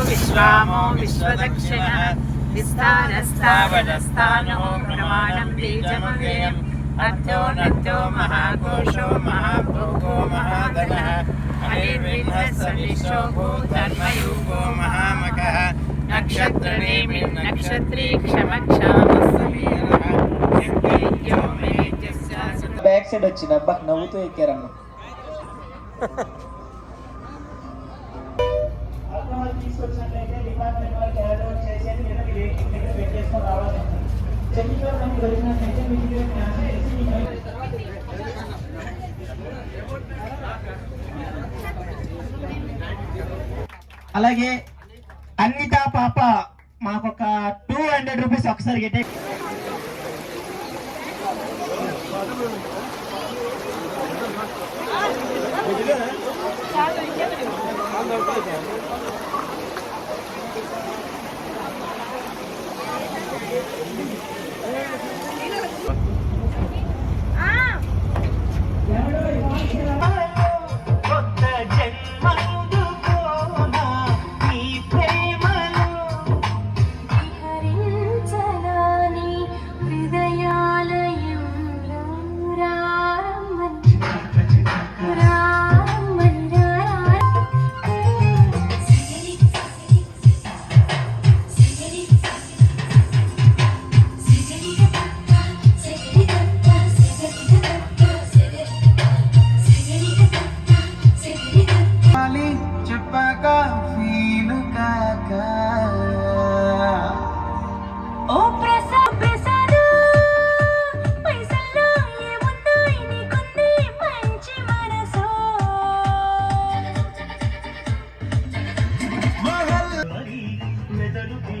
విశ్వామో విశ్వదక్షిణ విస్తారస్తావనస్థానో ప్రమాణం బీజమవ్యయం అర్థో నర్థో మహాకోశో మహాభోగో మహాధన అనిర్విఘ్నస్వనిశోభో ధర్మయూగో మహామకః నక్షత్రనేమి నక్షత్రీ క్షమక్షామస్సమీరः శక్తిర్యో మేజస్య back side వచ్చింది అబ్బా నవ్వుతూ ఎక్కారమ్మ. తీసుకొచ్చినట్లయితే డిపార్ట్మెంట్ వాళ్ళకి హ్యాండ్ ఓవర్ చేసేది లేదా మీరు దగ్గర దగ్గర పెట్టేసుకొని రావాలి. చెల్లిలో మనకి దొరికినట్లయితే మీకు ఇదే చేసి అలాగే అన్నిత పాప మాకొక టూ హండ్రెడ్ రూపీస్ ఒకసారి గెటే チャンネル登。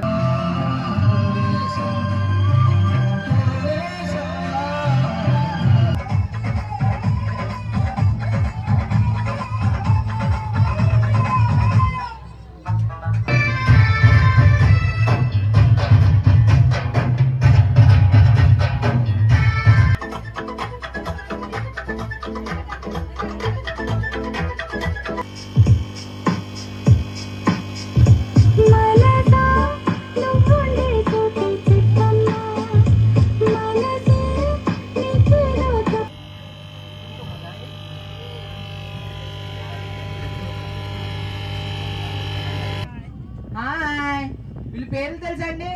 Nossa. పేర్లు తెలుసండి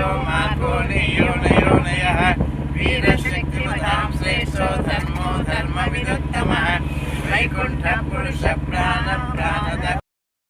श्रेष्ठो मार्गोणेयो नयो नयः वीरशक्तिमतां श्रेष्ठो धर्मो धर्मविदुत्तमः वैकुण्ठपुरुषप्राणं प्राण